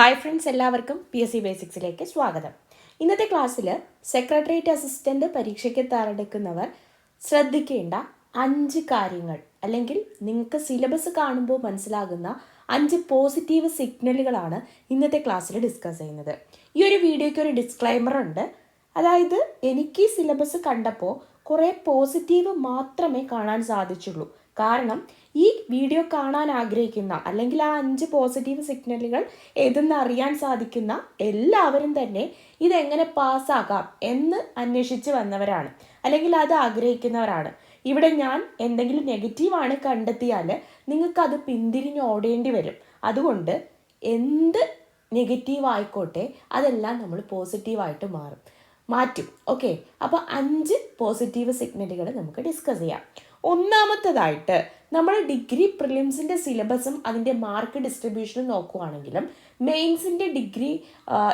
Hi friends എല്ലാവർക്കും P S C ബേസിക്സിലേക്ക് സ്വാഗതം. ഇന്നത്തെ ക്ലാസ്സിൽ സെക്രട്ടേറിയറ്റ് അസിസ്റ്റന്റ് പരീക്ഷയ്ക്ക് തയ്യാറെടുക്കുന്നവർ ശ്രദ്ധിക്കേണ്ട അഞ്ച് കാര്യങ്ങൾ അല്ലെങ്കിൽ നിങ്ങൾക്ക് സിലബസ് കാണുമ്പോൾ മനസ്സിലാകുന്ന അഞ്ച് പോസിറ്റീവ് സിഗ്നലുകളാണ് ഇന്നത്തെ ക്ലാസ്സിൽ ഡിസ്കസ് ചെയ്യുന്നത്. ഈ ഒരു വീഡിയോയ്ക്ക് ഒരു ഡിസ്ക്ലൈമർ ഉണ്ട്. അതായത് എനിക്ക് ഈ സിലബസ് കണ്ടപ്പോൾ കുറേ പോസിറ്റീവ് മാത്രമേ കാണാൻ സാധിച്ചുള്ളൂ. കാരണം ഈ വീഡിയോ കാണാൻ ആഗ്രഹിക്കുന്ന അല്ലെങ്കിൽ ആ അഞ്ച് പോസിറ്റീവ് സിഗ്നലുകൾ ഏതെന്ന് അറിയാൻ സാധിക്കുന്ന എല്ലാവരും തന്നെ ഇതെങ്ങനെ പാസ്സാക്കാം എന്ന് അന്വേഷിച്ച് വന്നവരാണ്. അല്ലെങ്കിൽ അത് ആഗ്രഹിക്കുന്നവരാണ്. ഇവിടെ ഞാൻ എന്തെങ്കിലും നെഗറ്റീവാണ് കണ്ടെത്തിയാൽ നിങ്ങൾക്കത് പിന്തിരിഞ്ഞ് ഓടേണ്ടി വരും. അതുകൊണ്ട് എന്ത് നെഗറ്റീവ് ആയിക്കോട്ടെ അതെല്ലാം നമ്മൾ പോസിറ്റീവായിട്ട് മാറും. മാറ്റും. ഓക്കെ അപ്പോൾ അഞ്ച് പോസിറ്റീവ് സിഗ്നലുകൾ നമുക്ക് ഡിസ്കസ് ചെയ്യാം. ഒന്നാമത്തതായിട്ട് നമ്മൾ ഡിഗ്രി പ്രിലിംസിന്റെ സിലബസും അതിന്റെ മാർക്ക് ഡിസ്ട്രിബ്യൂഷനും നോക്കുവാണെങ്കിലും മെയിൻസിന്റെ ഡിഗ്രി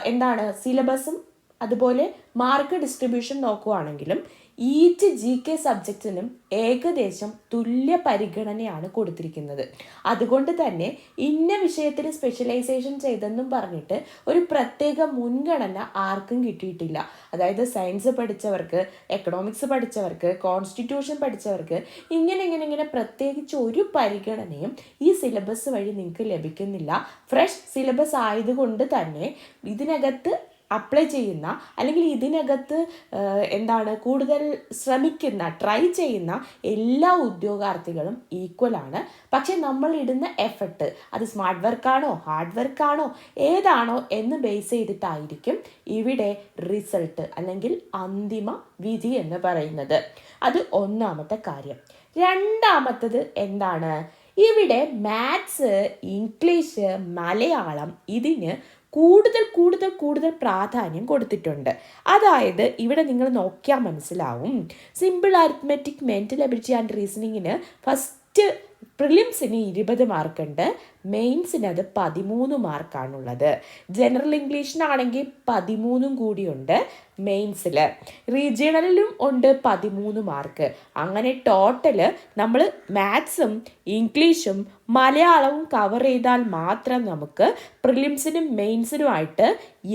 എന്താണ് സിലബസും അതുപോലെ മാർക്ക് ഡിസ്ട്രിബ്യൂഷൻ നോക്കുവാണെങ്കിലും ഈച്ച് ജി കെ സബ്ജക്റ്റിനും ഏകദേശം തുല്യ പരിഗണനയാണ് കൊടുത്തിരിക്കുന്നത്. അതുകൊണ്ട് തന്നെ ഇന്ന വിഷയത്തിൽ സ്പെഷ്യലൈസേഷൻ ചെയ്തെന്നും പറഞ്ഞിട്ട് ഒരു പ്രത്യേക മുൻഗണന ആർക്കും കിട്ടിയിട്ടില്ല. അതായത് സയൻസ് പഠിച്ചവർക്ക് എക്കണോമിക്സ് പഠിച്ചവർക്ക് കോൺസ്റ്റിറ്റ്യൂഷൻ പഠിച്ചവർക്ക് ഇങ്ങനെ ഇങ്ങനെ ഇങ്ങനെ പ്രത്യേകിച്ച് ഒരു പരിഗണനയും ഈ സിലബസ് വഴി നിങ്ങൾക്ക് ലഭിക്കുന്നില്ല. ഫ്രഷ് സിലബസ് ആയതുകൊണ്ട് തന്നെ ഇതിനകത്ത് അപ്ലൈ ചെയ്യുന്ന അല്ലെങ്കിൽ ഇതിനകത്ത് എന്താണ് കൂടുതൽ ശ്രമിക്കുന്ന ട്രൈ ചെയ്യുന്ന എല്ലാ ഉദ്യോഗാർത്ഥികളും ഈക്വലാണ് പക്ഷേ നമ്മൾ ഇടുന്ന എഫർട്ട് അത് സ്മാർട്ട് വർക്കാണോ ഹാർഡ് വർക്കാണോ ഏതാണോ എന്ന് ബേസ് ചെയ്തിട്ടായിരിക്കും ഇവിടെ റിസൾട്ട് അല്ലെങ്കിൽ അന്തിമ വിധി എന്ന് പറയുന്നത്. അത് ഒന്നാമത്തെ കാര്യം. രണ്ടാമത്തത് എന്താണ്? ഇവിടെ മാത്സ് ഇംഗ്ലീഷ് മലയാളം ഇതിന് കൂടുതൽ കൂടുതൽ കൂടുതൽ പ്രാധാന്യം കൊടുത്തിട്ടുണ്ട്. അതായത് ഇവിടെ നിങ്ങൾ നോക്കിയാൽ മനസ്സിലാവും. Simple arithmetic mental ability and റീസണിങ്ങിന് first പ്രിലിംസിന് ഇരുപത് മാർക്കുണ്ട് മെയിൻസിന് അത് പതിമൂന്ന് മാർക്കാണുള്ളത്. ജനറൽ ഇംഗ്ലീഷിനാണെങ്കിൽ പതിമൂന്നും കൂടിയുണ്ട് മെയിൻസിൽ റീജിയണലിലും ഉണ്ട് പതിമൂന്ന് മാർക്ക്. അങ്ങനെ ടോട്ടൽ നമ്മൾ മാത്സും ഇംഗ്ലീഷും മലയാളവും കവർ ചെയ്താൽ മാത്രം നമുക്ക് പ്രിലിംസിനും മെയിൻസിനുമായിട്ട്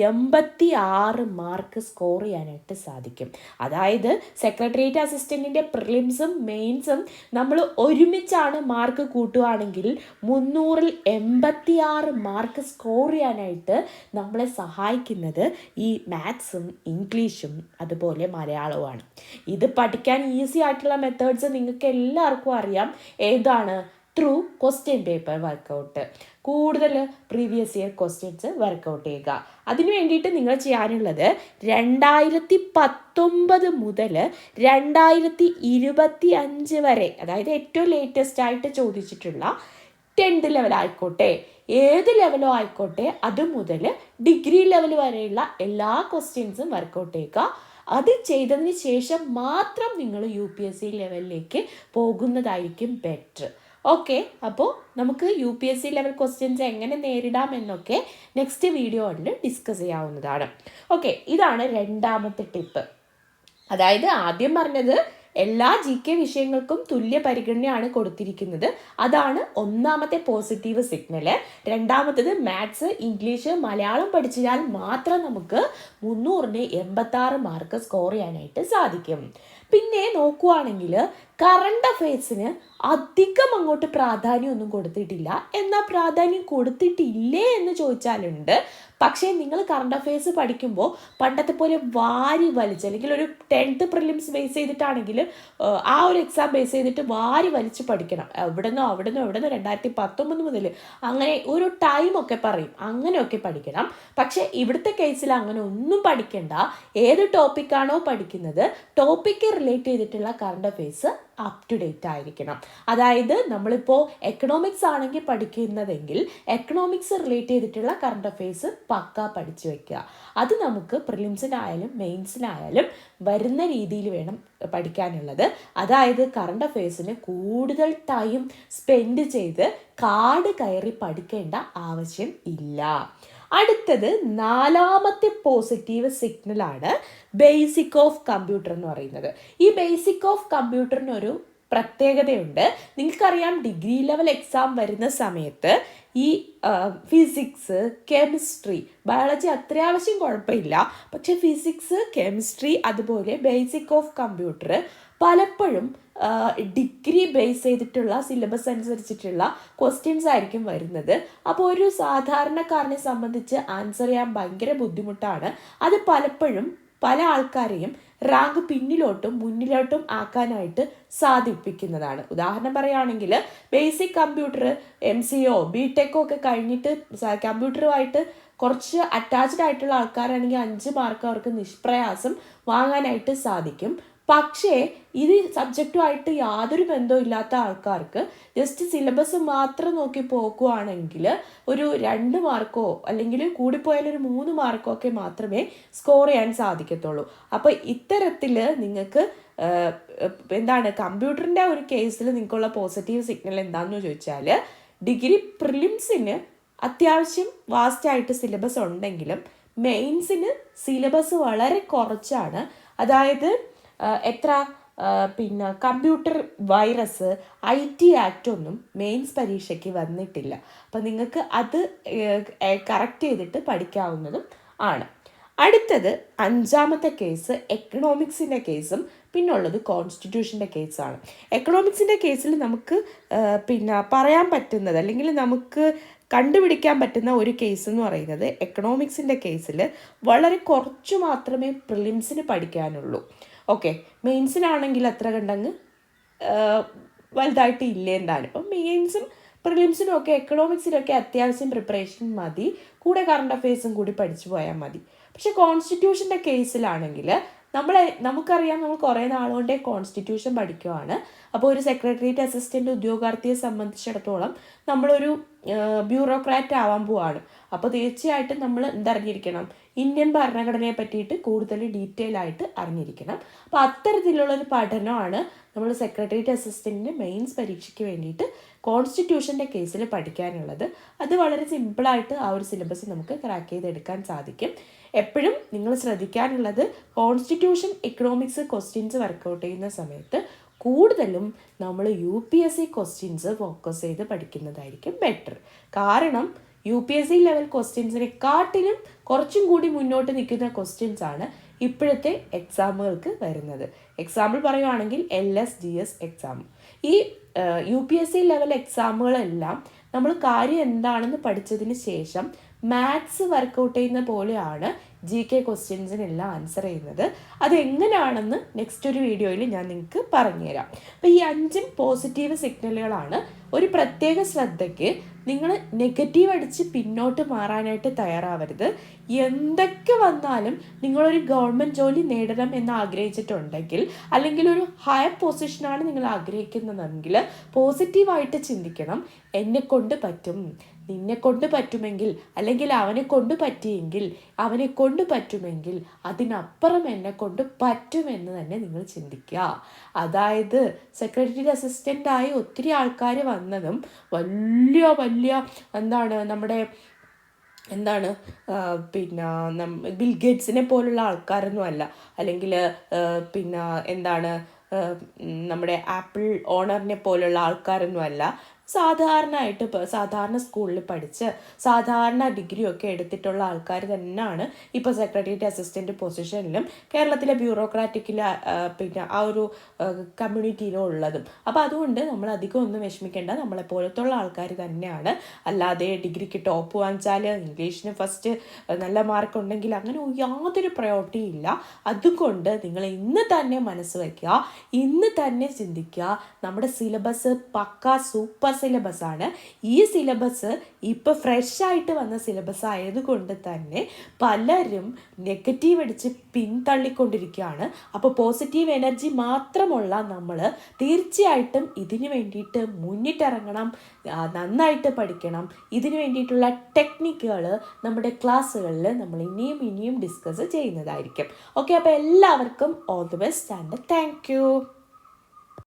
എൺപത്തി ആറ് മാർക്ക് സ്കോർ ചെയ്യാനായിട്ട് സാധിക്കും. അതായത് സെക്രട്ടേറിയറ്റ് അസിസ്റ്റന്റിന്റെ പ്രിലിംസും മെയിൻസും നമ്മൾ ഒരുമിച്ചാണ് മാർക്ക് കൂട്ടുകയാണെങ്കിൽ മുന്നൂറിൽ എൺപത്തിയാറ് മാർക്ക് സ്കോർ ചെയ്യാനായിട്ട് നമ്മളെ സഹായിക്കുന്നത് ഈ മാത്സും ഇംഗ്ലീഷും അതുപോലെ മലയാളവുമാണ്. ഇത് പഠിക്കാൻ ഈസി ആയിട്ടുള്ള മെത്തേഡ്സ് നിങ്ങൾക്ക് എല്ലാവർക്കും അറിയാം. ഏതാണ്? ത്രൂ ക്വസ്റ്റ്യൻ പേപ്പർ വർക്കൗട്ട് കൂടുതൽ പ്രീവിയസ് ഇയർ ക്വസ്റ്റ്യൻസ് വർക്കൗട്ട് ചെയ്യുക. അതിന് വേണ്ടിയിട്ട് നിങ്ങൾ ചെയ്യാനുള്ളത് രണ്ടായിരത്തി പത്തൊമ്പത് മുതൽ രണ്ടായിരത്തി ഇരുപത്തി അഞ്ച് വരെ അതായത് ഏറ്റവും ലേറ്റസ്റ്റ് ആയിട്ട് ചോദിച്ചിട്ടുള്ള ടെൻത്ത് ലെവൽ ആയിക്കോട്ടെ. ഏത് ലെവലോ ആയിക്കോട്ടെ. അത് മുതൽ ഡിഗ്രി ലെവൽ വരെയുള്ള എല്ലാ ക്വസ്റ്റ്യൻസും വർക്കൗട്ട് ചെയ്യുക. അത് ചെയ്തതിന് ശേഷം മാത്രം നിങ്ങൾ യു പി എസ് സി ലെവലിലേക്ക് പോകുന്നതായിരിക്കും ബെറ്റർ ഓക്കെ അപ്പോൾ നമുക്ക് U P S C level questions എങ്ങനെ നേരിടാം എന്നൊക്കെ നെക്സ്റ്റ് വീഡിയോയിൽ ഡിസ്കസ് ചെയ്യാവുന്നതാണ്. ഓക്കെ ഇതാണ് രണ്ടാമത്തെ ടിപ്പ് അതായത് ആദ്യം പറഞ്ഞത് എല്ലാ ജി കെ വിഷയങ്ങൾക്കും തുല്യ പരിഗണനയാണ് കൊടുത്തിരിക്കുന്നത്. അതാണ് ഒന്നാമത്തെ പോസിറ്റീവ് സിഗ്നൽ രണ്ടാമത്തത് മാത്സ് ഇംഗ്ലീഷ് മലയാളം പഠിച്ചാൽ മാത്രം നമുക്ക് മുന്നൂറിന് എൺപത്തി ആറ് മാർക്ക് സ്കോർ ചെയ്യാനായിട്ട് സാധിക്കും. പിന്നെ നോക്കുവാണെങ്കിൽ കറണ്ട് അഫയേഴ്സിന് അധികം അങ്ങോട്ട് പ്രാധാന്യമൊന്നും കൊടുത്തിട്ടില്ല. എന്നാൽ പ്രാധാന്യം കൊടുത്തിട്ടില്ലേ എന്ന് ചോദിച്ചാലുണ്ട്. പക്ഷേ നിങ്ങൾ കറണ്ട് അഫയേഴ്സ് പഠിക്കുമ്പോൾ പണ്ടത്തെ പോലെ വാരി വലിച്ച് അല്ലെങ്കിൽ ഒരു ടെൻത്ത് പ്രിലിംസ് ബേസ് ചെയ്തിട്ടാണെങ്കിൽ ആ ഒരു എക്സാം ബേസ് ചെയ്തിട്ട് വാരി വലിച്ച് പഠിക്കണം. എവിടെ നിന്നോ അവിടെ നിന്നോ എവിടെ നിന്നോ രണ്ടായിരത്തി പത്തൊമ്പത് മുതൽ അങ്ങനെ ഒരു ടൈമൊക്കെ പറയും. അങ്ങനെയൊക്കെ പഠിക്കണം. പക്ഷേ ഇവിടുത്തെ കേസിൽ അങ്ങനെ ഒന്നും പഠിക്കണ്ട. ഏത് ടോപ്പിക്കാണോ പഠിക്കുന്നത് ടോപ്പിക്ക് റിലേറ്റ് ചെയ്തിട്ടുള്ള current affairs up to date ആയിരിക്കണം. അതായത് നമ്മളിപ്പോൾ എക്കണോമിക്സ് ആണെങ്കിൽ പഠിക്കുന്നതെങ്കിൽ എക്കണോമിക്സ് റിലേറ്റ് ചെയ്തിട്ടുള്ള കറണ്ട് അഫെയർസ് പക്ക പഠിച്ചു വെക്കുക അത് നമുക്ക് പ്രിലിംസിനായാലും മെയിൻസിനായാലും വരുന്ന രീതിയിൽ വേണം പഠിക്കാനുള്ളത്. അതായത് കറണ്ട് അഫെയർസിന് കൂടുതൽ ടൈം സ്പെൻഡ് ചെയ്ത് കാട് കയറി പഠിക്കേണ്ട ആവശ്യം ഇല്ല. അടുത്തത് നാലാമത്തെ പോസിറ്റീവ് സിഗ്നലാണ് ബേസിക് ഓഫ് കമ്പ്യൂട്ടർ എന്ന് പറയുന്നത്. ഈ ബേസിക് ഓഫ് കമ്പ്യൂട്ടറിനൊരു പ്രത്യേകതയുണ്ട്. നിങ്ങൾക്കറിയാം ഡിഗ്രി ലെവൽ എക്സാം വരുന്ന സമയത്ത് ഈ ഫിസിക്സ് കെമിസ്ട്രി ബയോളജി അത്യാവശ്യം കുഴപ്പമില്ല. പക്ഷെ ഫിസിക്സ് കെമിസ്ട്രി അതുപോലെ ബേസിക് ഓഫ് കമ്പ്യൂട്ടർ പലപ്പോഴും ഡിഗ്രി ബേസ് ചെയ്തിട്ടുള്ള സിലബസ് അനുസരിച്ചിട്ടുള്ള ക്വസ്റ്റ്യൻസ് ആയിരിക്കും വരുന്നത്. അപ്പോൾ ഒരു സാധാരണക്കാരനെ സംബന്ധിച്ച് ആൻസർ ചെയ്യാൻ ഭയങ്കര ബുദ്ധിമുട്ടാണ്. അത് പലപ്പോഴും പല ആൾക്കാരെയും റാങ്ക് പിന്നിലോട്ടും മുന്നിലോട്ടും ആക്കാനായിട്ട് സാധിപ്പിക്കുന്നതാണ്. ഉദാഹരണം പറയുകയാണെങ്കിൽ ബേസിക് കമ്പ്യൂട്ടർ എം സി ഒ ബി ടെക്കോ ഒക്കെ കഴിഞ്ഞിട്ട് കമ്പ്യൂട്ടറുമായിട്ട് കുറച്ച് അറ്റാച്ച്ഡ് ആയിട്ടുള്ള ആൾക്കാരാണെങ്കിൽ അഞ്ച് മാർക്ക് അവർക്ക് നിഷ്പ്രയാസം വാങ്ങാനായിട്ട് സാധിക്കും. പക്ഷേ ഇത് സബ്ജക്റ്റുമായിട്ട് യാതൊരു ബന്ധവും ഇല്ലാത്ത ആൾക്കാർക്ക് ജസ്റ്റ് സിലബസ് മാത്രം നോക്കി പോകുവാണെങ്കിൽ ഒരു രണ്ട് മാർക്കോ അല്ലെങ്കിൽ കൂടിപ്പോയാൽ ഒരു മൂന്ന് മാർക്കോ ഒക്കെ മാത്രമേ സ്കോർ ചെയ്യാൻ സാധിക്കത്തുള്ളൂ. അപ്പോൾ ഇത്തരത്തിൽ നിങ്ങൾക്ക് എന്താണ് കമ്പ്യൂട്ടറിന്റെ ഒരു കേസിൽ നിങ്ങൾക്കുള്ള പോസിറ്റീവ് സിഗ്നൽ എന്താണെന്ന് ചോദിച്ചാൽ ഡിഗ്രി പ്രിലിംസിന് അത്യാവശ്യം വാസ്റ്റായിട്ട് സിലബസ് ഉണ്ടെങ്കിലും മെയിൻസിന് സിലബസ് വളരെ കുറച്ചാണ്. അതായത് എത്ര പിന്നെ computer virus I T act ഒന്നും മെയിൻസ് പരീക്ഷയ്ക്ക് വന്നിട്ടില്ല. അപ്പം നിങ്ങൾക്ക് അത് കറക്റ്റ് ചെയ്തിട്ട് പഠിക്കാവുന്നതും ആണ്. അടുത്തത് അഞ്ചാമത്തെ കേസ് എക്കണോമിക്സിന്റെ കേസും പിന്നുള്ളത് കോൺസ്റ്റിറ്റ്യൂഷന്റെ കേസാണ്. എക്കണോമിക്സിന്റെ കേസിൽ നമുക്ക് പിന്നെ പറയാൻ പറ്റുന്നത് അല്ലെങ്കിൽ നമുക്ക് കണ്ടുപിടിക്കാൻ പറ്റുന്ന ഒരു കേസ് എന്ന് പറയുന്നത് എക്കണോമിക്സിന്റെ കേസിൽ വളരെ കുറച്ച് മാത്രമേ പ്രിലിംസിന് പഠിക്കാനുള്ളൂ. ഓക്കെ. മെയിൻസിനാണെങ്കിൽ അത്ര കണ്ടങ്ങ്? വലുതായിട്ട് ഇല്ലേ എന്താണ് അപ്പം മെയിൻസും പ്രിലിംസിനും ഒക്കെ എക്കണോമിക്സിനൊക്കെ അത്യാവശ്യം പ്രിപ്പറേഷൻ മതി. കൂടെ കറണ്ട് അഫയേഴ്സും കൂടി പഠിച്ചു പോയാൽ മതി. പക്ഷേ കോൺസ്റ്റിറ്റ്യൂഷന്റെ കേസിലാണെങ്കിൽ നമ്മൾ നമുക്കറിയാം നമ്മൾ കുറേ നാളുകൊണ്ടേ കോൺസ്റ്റിറ്റ്യൂഷൻ പഠിക്കുവാണ്. അപ്പോൾ ഒരു സെക്രട്ടേറിയറ്റ് അസിസ്റ്റന്റ് ഉദ്യോഗാർത്ഥിയെ സംബന്ധിച്ചിടത്തോളം നമ്മളൊരു ബ്യൂറോക്രാറ്റ് ആവാൻ പോവാണ്. അപ്പോൾ തീർച്ചയായിട്ടും നമ്മൾ എന്തറിഞ്ഞിരിക്കണം ഇന്ത്യൻ ഭരണഘടനയെ പറ്റിയിട്ട് കൂടുതൽ ഡീറ്റെയിൽ ആയിട്ട് അറിഞ്ഞിരിക്കണം. അപ്പം അത്തരത്തിലുള്ള ഒരു പഠനമാണ് നമ്മൾ സെക്രട്ടേറിയറ്റ് അസിസ്റ്റന്റിന്റെ മെയിൻസ് പരീക്ഷയ്ക്ക് വേണ്ടിയിട്ട് കോൺസ്റ്റിറ്റ്യൂഷന്റെ കേസിൽ പഠിക്കാനുള്ളത്. അത് വളരെ സിമ്പിളായിട്ട് ആ ഒരു സിലബസ് നമുക്ക് ക്രാക്ക് ചെയ്തെടുക്കാൻ സാധിക്കും. എപ്പോഴും നിങ്ങൾ ശ്രദ്ധിക്കാനുള്ളത് കോൺസ്റ്റിറ്റ്യൂഷൻ എക്കണോമിക്സ് ക്വസ്റ്റ്യൻസ് വർക്കൗട്ട് ചെയ്യുന്ന സമയത്ത് കൂടുതലും നമ്മൾ U P S C questions focus ചെയ്ത് പഠിക്കുന്നതായിരിക്കും ബെറ്റർ കാരണം U P S C level ക്വസ്റ്റ്യൻസിനെക്കാട്ടിലും കുറച്ചും കൂടി മുന്നോട്ട് നിൽക്കുന്ന ക്വസ്റ്റ്യൻസ് ആണ് ഇപ്പോഴത്തെ എക്സാമുകൾക്ക് വരുന്നത്. എക്സാമ്പിൾ പറയുകയാണെങ്കിൽ L S G S exam ഈ U P S C level എക്സാമുകളെല്ലാം നമ്മൾ കാര്യം എന്താണെന്ന് പഠിച്ചതിന് ശേഷം മാത്സ് വർക്കൗട്ട് ചെയ്യുന്ന പോലെയാണ് ജി കെ ക്വസ്റ്റ്യൻസിനെല്ലാം ആൻസർ ചെയ്യുന്നത്. അതെങ്ങനെയാണെന്ന് നെക്സ്റ്റ് ഒരു വീഡിയോയിൽ ഞാൻ നിങ്ങൾക്ക് പറഞ്ഞുതരാം. അപ്പോൾ ഈ അഞ്ചും പോസിറ്റീവ് സിഗ്നലുകളാണ് ഒരു പ്രത്യേക ശ്രദ്ധയ്ക്ക് നിങ്ങൾ നെഗറ്റീവ് അടിച്ച് പിന്നോട്ട് മാറാനായിട്ട് തയ്യാറാവരുത്. എന്തൊക്കെ വന്നാലും നിങ്ങളൊരു ഗവൺമെന്റ് ജോലി നേടണം എന്ന് ആഗ്രഹിച്ചിട്ടുണ്ടെങ്കിൽ അല്ലെങ്കിൽ ഒരു ഹയർ പൊസിഷനാണ് നിങ്ങൾ ആഗ്രഹിക്കുന്നതെങ്കിൽ പോസിറ്റീവായിട്ട് ചിന്തിക്കണം. എന്നെ കൊണ്ട് പറ്റും. നിന്നെ കൊണ്ട് പറ്റുമെങ്കിൽ അല്ലെങ്കിൽ അവനെ കൊണ്ട് പറ്റിയെങ്കിൽ അവനെ കൊണ്ട് പറ്റുമെങ്കിൽ അതിനപ്പുറം എന്നെ കൊണ്ട് പറ്റുമെന്ന് തന്നെ നിങ്ങൾ ചിന്തിക്കുക. അതായത് സെക്രട്ടറി അസിസ്റ്റന്റായി ഒത്തിരി ആൾക്കാർ വന്നതും വലിയ വലിയ എന്താണ് നമ്മുടെ എന്താണ് പിന്നെ ബിൽ ഗേറ്റ്സിനെ പോലുള്ള ആൾക്കാരൊന്നും അല്ല. അല്ലെങ്കിൽ പിന്നെ എന്താണ് നമ്മുടെ ആപ്പിൾ ഓണറിനെ പോലുള്ള ആൾക്കാരൊന്നും അല്ല. സാധാരണയായിട്ട് ഇപ്പോൾ സാധാരണ സ്കൂളിൽ പഠിച്ച് സാധാരണ ഡിഗ്രി ഒക്കെ എടുത്തിട്ടുള്ള ആൾക്കാർ തന്നെയാണ് ഇപ്പോൾ സെക്രട്ടേറിയറ്റ് അസിസ്റ്റന്റ് പൊസിഷനിലും കേരളത്തിലെ ബ്യൂറോക്രാറ്റിക്കിൽ പിന്നെ ആ ഒരു കമ്മ്യൂണിറ്റിയിലും ഉള്ളതും. അപ്പോൾ അതുകൊണ്ട് നമ്മൾ അധികം ഒന്നും വിഷമിക്കേണ്ട. നമ്മളെ പോലത്തുള്ള ആൾക്കാർ തന്നെയാണ്. അല്ലാതെ ഡിഗ്രിക്ക് ടോപ്പ് വാങ്ങിച്ചാൽ ഇംഗ്ലീഷിന് ഫസ്റ്റ് നല്ല മാർക്ക് ഉണ്ടെങ്കിൽ അങ്ങനെ യാതൊരു പ്രയോറിറ്റി ഇല്ല. അതുകൊണ്ട് നിങ്ങൾ ഇന്ന് തന്നെ മനസ്സ് വയ്ക്കുക ഇന്ന് തന്നെ ചിന്തിക്കുക. നമ്മുടെ സിലബസ് പക്ക സൂപ്പർ സിലബസ് ആണ് ഈ സിലബസ് ഇപ്പോൾ ഫ്രഷ് ആയിട്ട് വന്ന സിലബസ് ആയതുകൊണ്ട് തന്നെ പലരും നെഗറ്റീവ് അടിച്ച് പിന്തള്ളിക്കൊണ്ടിരിക്കുകയാണ്. അപ്പോൾ പോസിറ്റീവ് എനർജി മാത്രമുള്ള നമ്മൾ തീർച്ചയായിട്ടും ഇതിനു വേണ്ടിയിട്ട് മുന്നിട്ടിറങ്ങണം നന്നായിട്ട് പഠിക്കണം. ഇതിനു വേണ്ടിയിട്ടുള്ള ടെക്നിക്കുകൾ നമ്മുടെ ക്ലാസ്സുകളിൽ നമ്മൾ ഇനിയും ഇനിയും ഡിസ്കസ് ചെയ്യുന്നതായിരിക്കും. ഓക്കെ അപ്പോൾ എല്ലാവർക്കും all the best and thank